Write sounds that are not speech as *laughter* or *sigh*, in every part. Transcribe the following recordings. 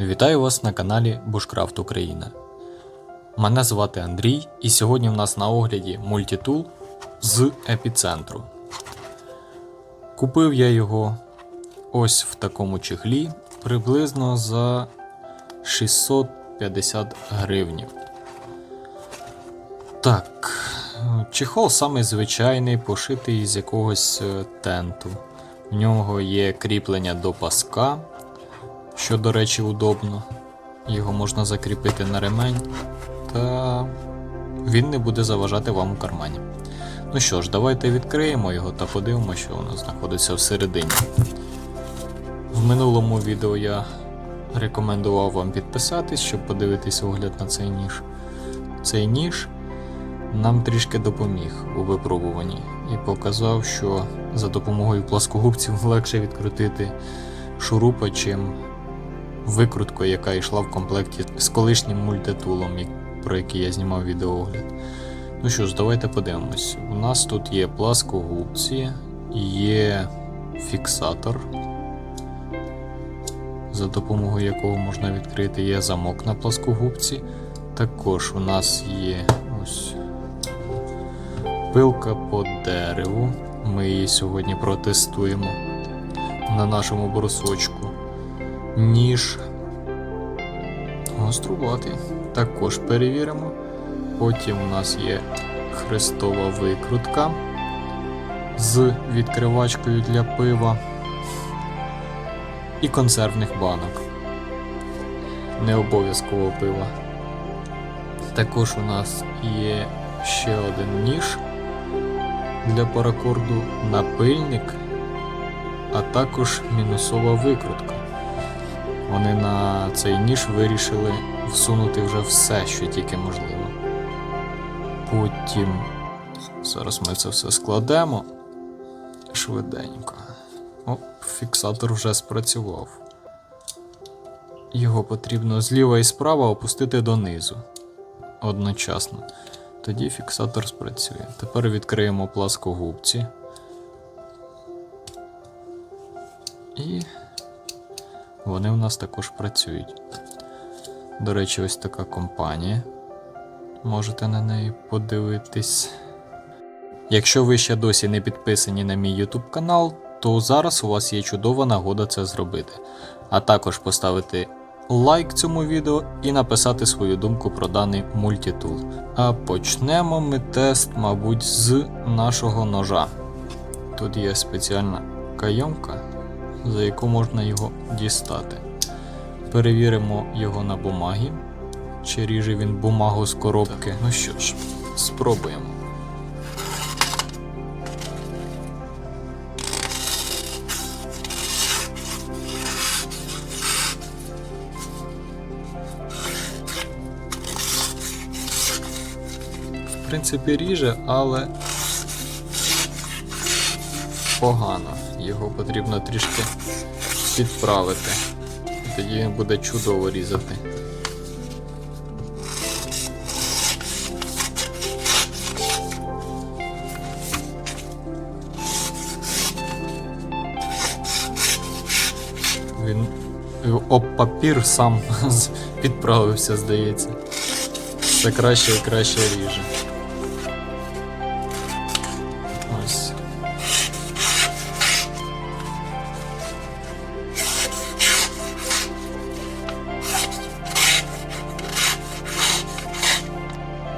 Вітаю вас на каналі Bushcraft Україна. Мене звати Андрій, і сьогодні в нас на огляді мультитул з епіцентру. Купив я його ось в такому чехлі приблизно за 650 гривнів. Так, чехол самий звичайний, пошитий з якогось е, тенту. В нього є кріплення до паска, що, до речі, удобно. Його можна закріпити на ремень, та він не буде заважати вам у кармані. Ну що ж, давайте відкриємо його та подивимося, що воно знаходиться всередині. В минулому відео я рекомендував вам підписатись, щоб подивитись огляд на цей ніж. Цей ніж нам трішки допоміг у випробуванні і показав, що за допомогою пласкогубців легше відкрутити шурупа, чим викруткою, яка йшла в комплекті з колишнім мультитулом, про який я знімав відеоогляд. Ну що ж, давайте подивимось. У нас тут є пласкогубці, є фіксатор, за допомогою якого можна відкрити, є замок на пласкогубці. Також у нас є ось пилка по дереву. Ми її сьогодні протестуємо на нашому брусочку. Ніж гострувати. Також перевіримо. Потім у нас є хрестова викрутка з відкривачкою для пива і консервних банок. Не обов'язково пива. Також у нас є ще один ніж для паракорду, напильник, а також мінусова викрутка. Вони на цей ніж вирішили всунути вже все, що тільки можливо. Потім зараз ми це все складемо швиденько. Оп, фіксатор вже спрацював. Його потрібно зліва і справа опустити донизу одночасно. Тоді фіксатор спрацює. Тепер відкриємо пласкогубці. І вони в нас також працюють. До речі, ось така компанія. Можете на неї подивитись. Якщо ви ще досі не підписані на мій YouTube канал, то зараз у вас є чудова нагода це зробити. А також поставити лайк цьому відео і написати свою думку про даний мультитул. А почнемо ми тест, мабуть, з нашого ножа. Тут є спеціальна кайомка, за яку можна його дістати. Перевіримо його на бумагі. Чи ріже він бумагу з коробки. Ну що ж, спробуємо. В принципі, ріже, але погано. Його потрібно трішки підправити. Тоді буде чудово різати. Він об папір сам *laughs* підправився, здається. Все краще і краще ріже.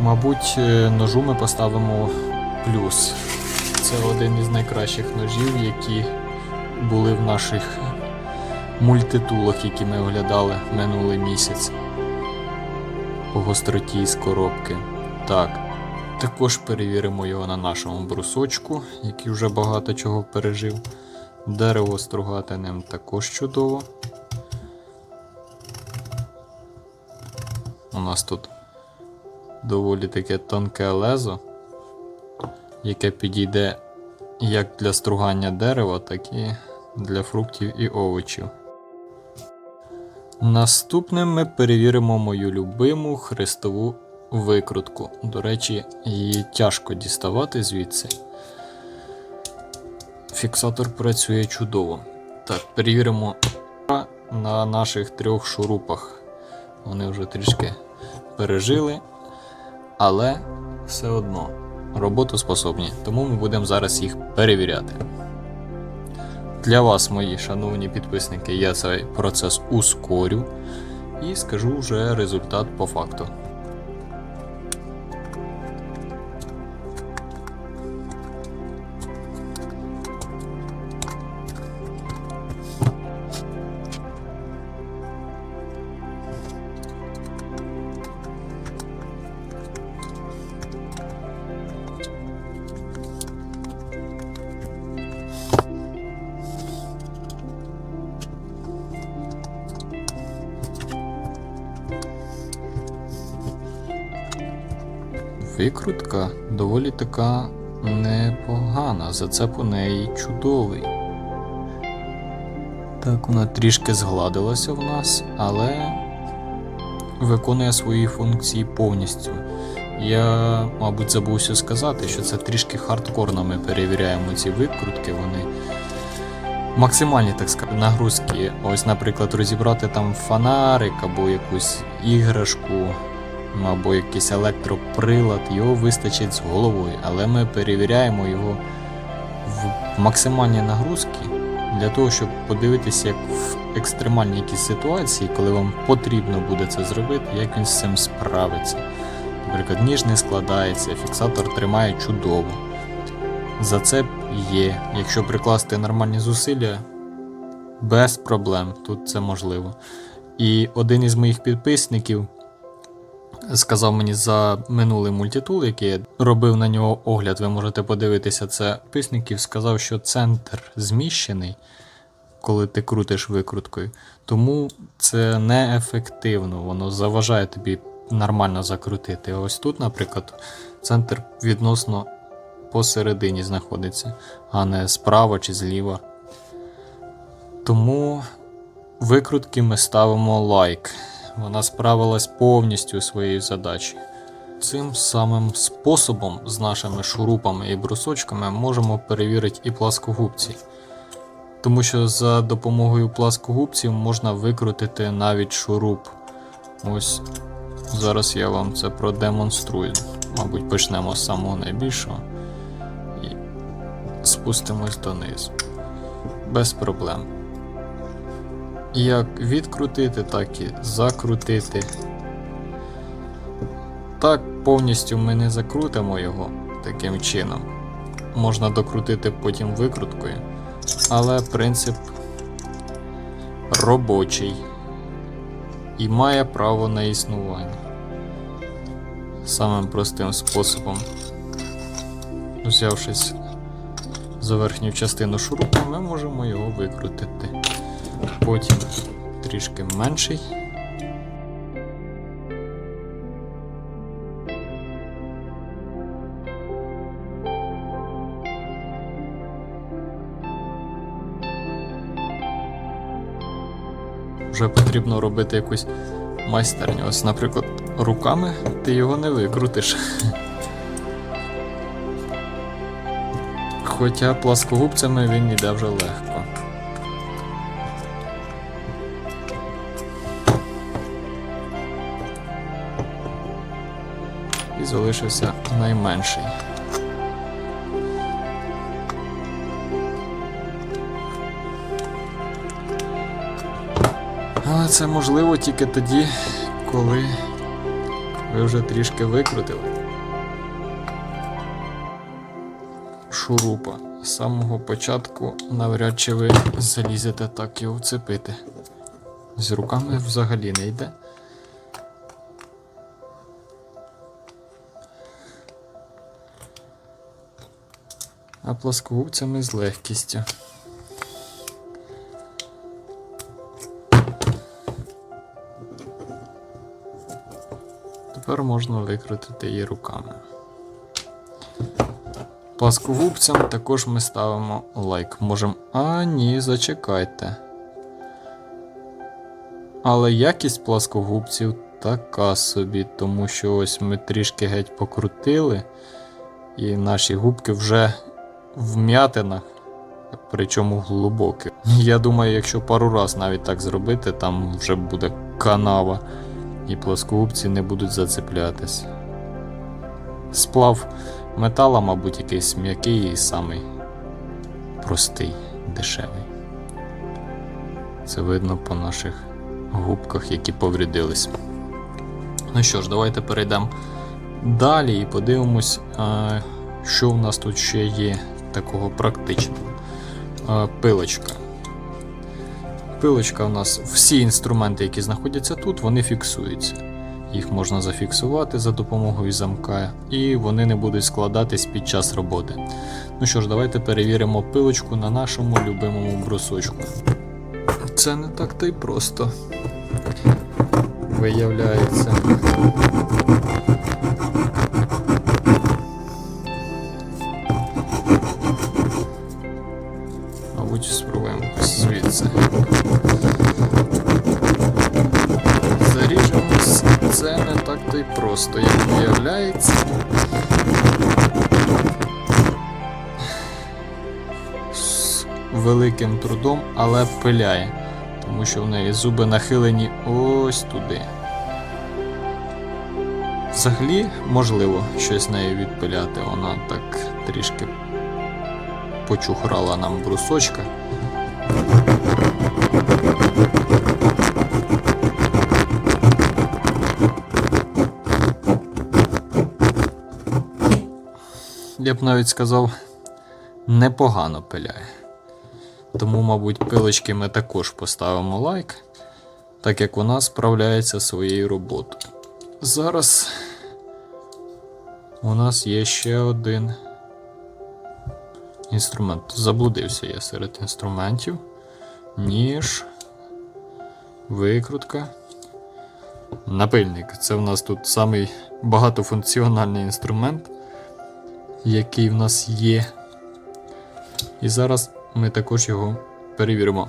Мабуть, е, ножу ми поставимо плюс. Це один із найкращих ножів, які були в наших мультитулах, які ми оглядали минулий місяць по гостроті з коробки. Так. Також перевіримо його на нашому брусочку, який вже багато чого пережив. Дерево стругати ним також чудово. У нас тут доволі таке тонке лезо, яке підійде як для стругання дерева, так і для фруктів і овочів. Наступним ми перевіримо мою любиму хрестову викрутку. До речі, її тяжко діставати звідси. Фіксатор працює чудово. Так, перевіримо на наших трьох шурупах. Вони вже трішки пережили, але все одно роботу способні, тому ми будемо зараз їх перевіряти. Для вас, мої шановні підписники, я цей процес ускорю і скажу вже результат по факту. Викрутка доволі така непогана, зацеп у неї чудовий. Так, вона трішки згладилася в нас, але виконує свої функції повністю. Я, мабуть, забувся сказати, що це трішки хардкорно ми перевіряємо ці викрутки, вони максимальні, так сказати, нагрузки. Ось, наприклад, розібрати там фонарик або якусь іграшку, або якийсь електроприлад, його вистачить з головою, але ми перевіряємо його в максимальні нагрузки для того, щоб подивитися, як в екстремальній якійсь ситуації, коли вам потрібно буде це зробити, як він з цим справиться. Наприклад, ніж не складається, фіксатор тримає чудово. Зацеп є. Якщо прикласти нормальні зусилля, без проблем, тут це можливо. І один із моїх підписників сказав мені за минулий мультитул, який я робив на нього огляд, ви можете подивитися це. Підписників сказав, що центр зміщений, коли ти крутиш викруткою. Тому це неефективно, воно заважає тобі нормально закрутити. Ось тут, наприклад, центр відносно посередині знаходиться, а не справа чи зліва. Тому викрутки ми ставимо лайк. Вона справилась повністю своєю задачею. Цим самим способом з нашими шурупами і брусочками можемо перевірити і пласкогубці. Тому що за допомогою пласкогубців можна викрутити навіть шуруп. Ось зараз я вам це продемонструю. Мабуть, почнемо з самого найбільшого і спустимось донизу. Без проблем. Як відкрутити, так і закрутити. Так повністю ми не закрутимо його таким чином. Можна докрутити потім викруткою, але принцип робочий і має право на існування. Самим простим способом, взявшись за верхню частину шурупа, ми можемо його викрутити. Потім трішки менший. Вже потрібно робити якусь майстерню. Ось, наприклад, руками ти його не викрутиш. Хоча пласкогубцями він йде вже легко. Залишився найменший. Але це можливо тільки тоді, коли ви вже трішки викрутили шурупа. З самого початку навряд чи ви залізете так його вцепити. З руками взагалі не йде. А плоскогубцями з легкістю. Тепер можна викрутити її руками. Пласкогубцям також ми ставимо лайк. Можемо. А, ні, зачекайте. Але якість пласкогубців така собі, тому що ось ми трішки геть покрутили, і наші губки вже в м'ятинах, причому глибокі. Я думаю, якщо пару раз навіть так зробити, там вже буде канава, і плоскогубці не будуть зацеплятись. Сплав метала, мабуть, якийсь м'який і самий простий, дешевий. Це видно по наших губках, які поврядились. Ну що ж, давайте перейдемо далі і подивимось, що в нас тут ще є такого практичного. Пилочка. Пилочка у нас, всі інструменти, які знаходяться тут, вони фіксуються. Їх можна зафіксувати за допомогою замка, і вони не будуть складатись під час роботи. Ну що ж, давайте перевіримо пилочку на нашому любимому брусочку. Це не так то й просто. Виявляється. Звідси. Заріжемось. Це не так то й просто, як виявляється. З великим трудом, але пиляє, тому що в неї зуби нахилені ось туди. Взагалі, можливо, щось нею відпиляти. Вона так трішки почухрала нам брусочка. Я б навіть сказав, непогано пиляє. Тому, мабуть, пилочки ми також поставимо лайк, так як вона справляється своєю роботою. Зараз у нас є ще один інструмент. Заблудився я серед інструментів. Ніж, викрутка. Напильник. Це в нас тут самий багатофункціональний інструмент, який в нас є. І зараз ми також його перевіримо.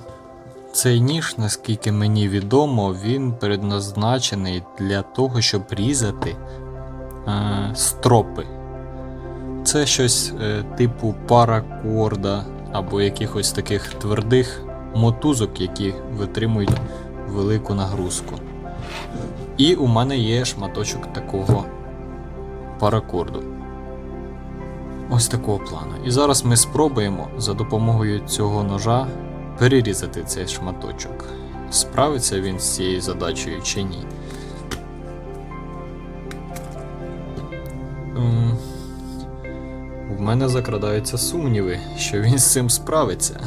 Цей ніж, наскільки мені відомо, він предназначений для того, щоб різати е, стропи. Це щось е, типу паракорда або якихось таких твердих мотузок, які витримують велику нагрузку. І у мене є шматочок такого паракорду. Ось такого плану. І зараз ми спробуємо за допомогою цього ножа перерізати цей шматочок. Справиться він з цією задачею чи ні. У В мене закрадаються сумніви, що він з цим справиться.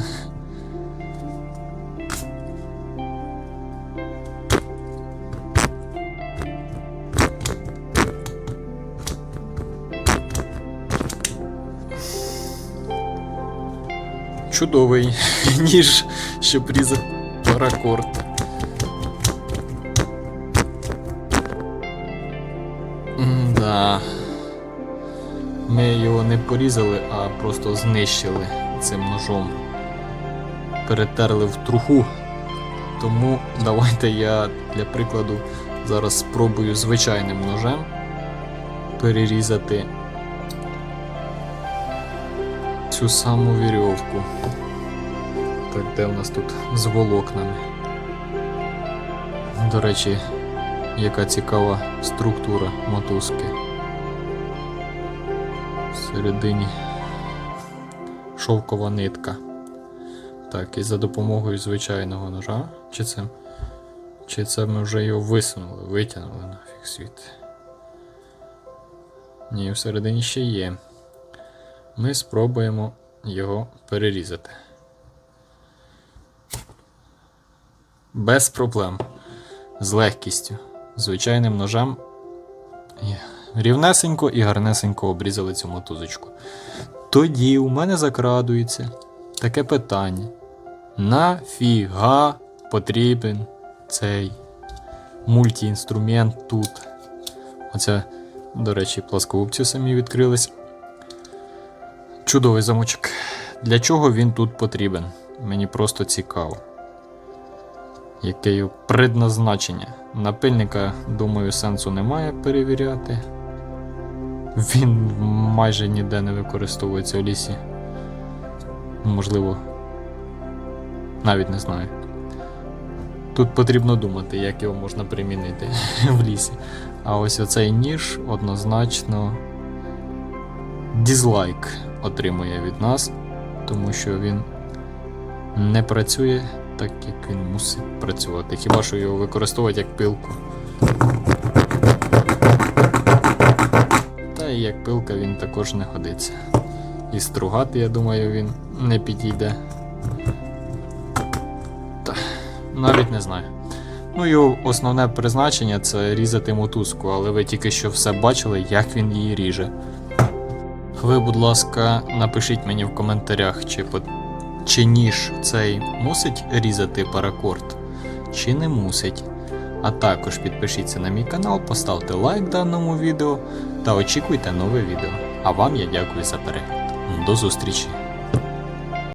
Чудовий *laughs* ніж, щоб різати паракорд. Да. Ми його не порізали, а просто знищили цим ножом. Перетерли в труху. Тому давайте я для прикладу зараз спробую звичайним ножем перерізати цю саму вірьовку. Так, де в нас тут з волокнами. До речі, яка цікава структура мотузки. Всередині шовкова нитка. Так, і за допомогою звичайного ножа. Чи це? Чи це ми вже його висунули, витягнули нафіг світ? Ні, всередині ще є. Ми спробуємо його перерізати. Без проблем. З легкістю. Звичайним ножем. Рівнесенько і гарнесенько обрізали цю мотузочку. Тоді у мене закрадується таке питання. Нафіга потрібен цей мультіінструмент тут? Оце, до речі, пласкогубці самі відкрились. Чудовий замочок. Для чого він тут потрібен? Мені просто цікаво. Яке його предназначення? Напильника, думаю, сенсу немає перевіряти. Він майже ніде не використовується в лісі. Можливо, Навіть не знаю. Тут потрібно думати, як його можна примінити *laughs* в лісі. А ось оцей ніж однозначно дізлайк отримує від нас, тому що він не працює так, як він мусить працювати. Хіба що його використовувати як пилку. Та і як пилка він також не годиться. І стругати, я думаю, він не підійде. Та, навіть не знаю. Ну, його основне призначення це різати мотузку, але ви тільки що все бачили, як він її ріже. Ви, будь ласка, напишіть мені в коментарях, чи, по... чи ніж цей мусить різати паракорд, чи не мусить. А також підпишіться на мій канал, поставте лайк даному відео та очікуйте нове відео. А вам я дякую за перегляд. До зустрічі!